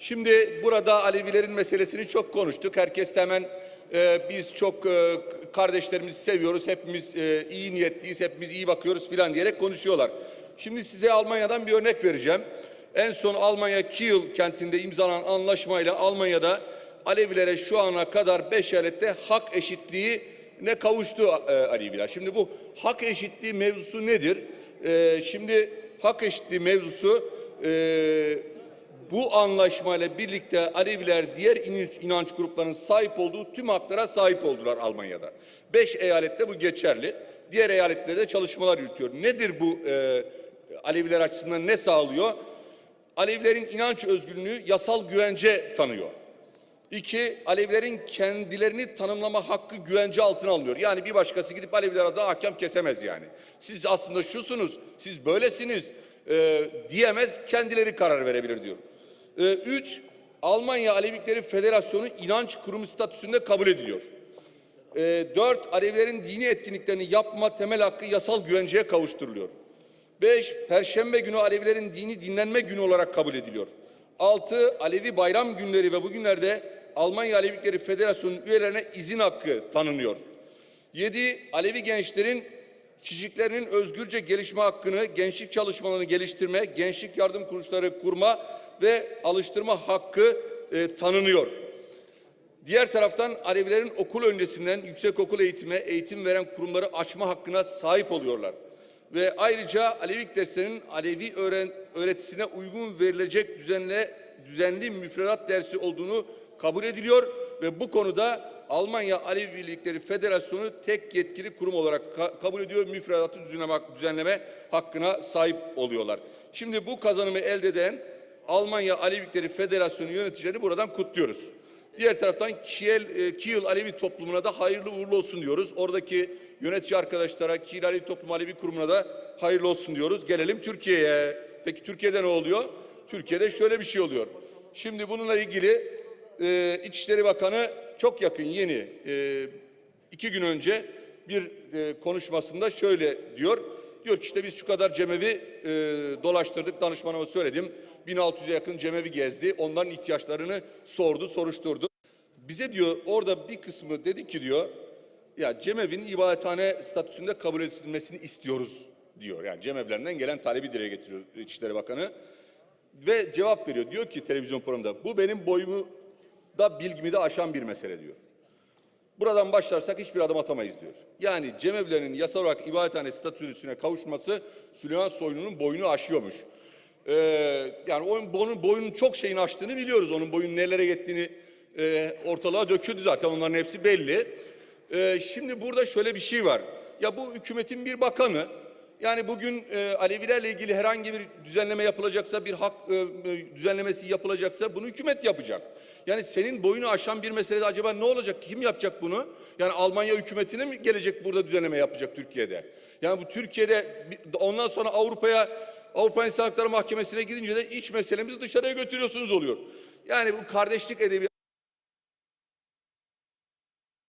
Şimdi burada Alevilerin meselesini çok konuştuk. Herkes hemen e, biz çok e, kardeşlerimizi seviyoruz, hepimiz e, iyi niyetliyiz, hepimiz iyi bakıyoruz filan diyerek konuşuyorlar. Şimdi size Almanya'dan bir örnek vereceğim. En son Almanya Kiel kentinde imzalanan anlaşmayla Almanya'da Alevilere şu ana kadar beş eyalette hak eşitliği ne kavuştu e, Aleviler. Şimdi bu hak eşitliği mevzusu nedir? E, şimdi hak eşitliği mevzusu e, bu anlaşmayla birlikte Aleviler diğer inanç, gruplarının sahip olduğu tüm haklara sahip oldular Almanya'da. Beş eyalette bu geçerli. Diğer eyaletlerde çalışmalar yürütüyor. Nedir bu e, Aleviler açısından ne sağlıyor? Alevilerin inanç özgürlüğü yasal güvence tanıyor. İki, Alevilerin kendilerini tanımlama hakkı güvence altına alınıyor. Yani bir başkası gidip Aleviler adına hakem kesemez yani. Siz aslında şusunuz, siz böylesiniz e, diyemez, kendileri karar verebilir diyor. E, üç, Almanya Alevilikleri Federasyonu inanç kurumu statüsünde kabul ediliyor. E, dört, Alevilerin dini etkinliklerini yapma temel hakkı yasal güvenceye kavuşturuluyor. 5. Perşembe günü Alevilerin dini dinlenme günü olarak kabul ediliyor. 6. Alevi bayram günleri ve bugünlerde Almanya Alevilikleri Federasyonu'nun üyelerine izin hakkı tanınıyor. 7. Alevi gençlerin kişiliklerinin özgürce gelişme hakkını, gençlik çalışmalarını geliştirme, gençlik yardım kuruluşları kurma ve alıştırma hakkı e, tanınıyor. Diğer taraftan Alevilerin okul öncesinden yüksekokul eğitime, eğitim veren kurumları açma hakkına sahip oluyorlar. Ve ayrıca Alevilik derslerinin Alevi öğren, öğretisine uygun verilecek düzenle, düzenli müfredat dersi olduğunu kabul ediliyor ve bu konuda Almanya Alevi Birlikleri Federasyonu tek yetkili kurum olarak ka- kabul ediyor. Müfredatı düzenleme, hakkına sahip oluyorlar. Şimdi bu kazanımı elde eden Almanya Alevilikleri Federasyonu yöneticilerini buradan kutluyoruz. Diğer taraftan Kiel, e, Kiel Alevi toplumuna da hayırlı uğurlu olsun diyoruz. Oradaki yönetici arkadaşlara, Kiel Alevi Toplum Alevi Kurumu'na da hayırlı olsun diyoruz. Gelelim Türkiye'ye. Peki Türkiye'de ne oluyor? Türkiye'de şöyle bir şey oluyor. Şimdi bununla ilgili e, İçişleri Bakanı çok yakın yeni e, iki gün önce bir e, konuşmasında şöyle diyor. Diyor ki işte biz şu kadar cemevi e, dolaştırdık danışmanıma söyledim. 1600'e yakın cemevi gezdi. Onların ihtiyaçlarını sordu, soruşturdu. Bize diyor orada bir kısmı dedi ki diyor ya cemevin ibadethane statüsünde kabul edilmesini istiyoruz diyor. Yani cemevlerinden gelen talebi dile getiriyor İçişleri Bakanı. Ve cevap veriyor. Diyor ki televizyon programında bu benim boyumu da bilgimi de aşan bir mesele diyor. Buradan başlarsak hiçbir adım atamayız diyor. Yani cemevlerinin yasal olarak ibadethane statüsüne kavuşması Süleyman Soylu'nun boyunu aşıyormuş. Ee, yani onun, onun boyunun çok şeyin aştığını biliyoruz. Onun boyunun nelere gittiğini e, ortalığa döküldü zaten onların hepsi belli. Ee, şimdi burada şöyle bir şey var. Ya bu hükümetin bir bakanı yani bugün e, Alevilerle ilgili herhangi bir düzenleme yapılacaksa, bir hak e, e, düzenlemesi yapılacaksa bunu hükümet yapacak. Yani senin boyunu aşan bir meselede acaba ne olacak? Kim yapacak bunu? Yani Almanya hükümetine mi gelecek burada düzenleme yapacak Türkiye'de? Yani bu Türkiye'de ondan sonra Avrupa'ya Avrupa İnsan Hakları Mahkemesi'ne gidince de iç meselemizi dışarıya götürüyorsunuz oluyor. Yani bu kardeşlik edebi